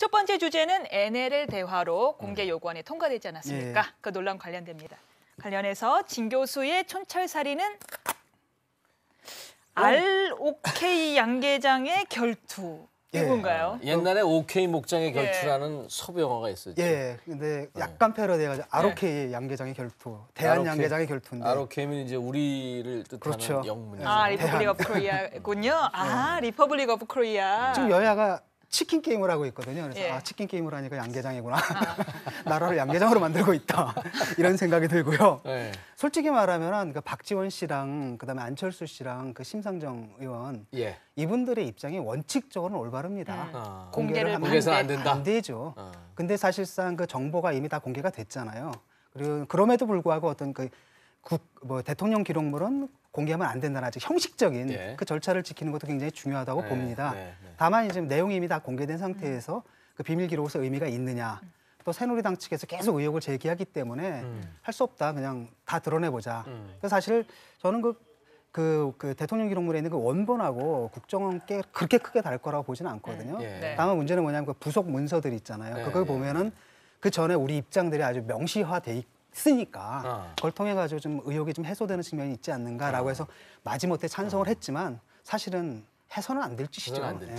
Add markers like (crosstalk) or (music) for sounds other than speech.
첫 번째 주제는 NLL 대화로 공개 요구안이 통과되지 않았습니까? 예. 그 논란 관련됩니다. 관련해서 진 교수의 촌철살인은 ROK 양계장의 결투 예. 이건가요? 옛날에 OK 목장의 예. 결투라는 섭 영화가 있었죠. 예, 근데 약간 패러디해가지고 ROK 양계장의 결투, 대한 ROK. 양계장의 결투인데 ROK는 이제 우리를 뜻하는 그렇죠. 영문이죠. 아 네. 리퍼블릭 오브 코리아군요. (laughs) 아 리퍼블릭 오브 코리아. 지금 여야가 치킨 게임을 하고 있거든요. 그래서 예. 아 치킨 게임을 하니까 양계장이구나. (laughs) 나라를 양계장으로 만들고 있다. 이런 생각이 들고요. 네. 솔직히 말하면 그 박지원 씨랑 그다음에 안철수 씨랑 그 심상정 의원 예. 이분들의 입장이 원칙적으로는 올바릅니다. 음. 아. 공개를 하면 공개해서는 안. 된다. 안 되죠. 어. 근데 사실상 그 정보가 이미 다 공개가 됐잖아요. 그리고 그럼에도 불구하고 어떤 그 국, 뭐 대통령 기록물은 공개하면 안 된다는 아주 형식적인 예. 그 절차를 지키는 것도 굉장히 중요하다고 네, 봅니다. 네, 네. 다만 이제 내용이 이미 다 공개된 상태에서 그 비밀 기록에서 의미가 있느냐. 또 새누리당 측에서 계속 의혹을 제기하기 때문에 할수 없다. 그냥 다 드러내보자. 음. 그래서 사실 저는 그, 그, 그 대통령 기록물에 있는 그 원본하고 국정원께 그렇게 크게 다를 거라고 보지는 않거든요. 예. 네. 다만 문제는 뭐냐면 그 부속 문서들 있잖아요. 네, 그걸 네. 보면은 그 전에 우리 입장들이 아주 명시화돼 있 으니까 어. 그걸 통해 가지고 좀 의혹이 좀 해소되는 측면이 있지 않는가라고 해서 마지못해 찬성을 했지만 사실은 해서는 안 될 짓이죠. 안 될 예.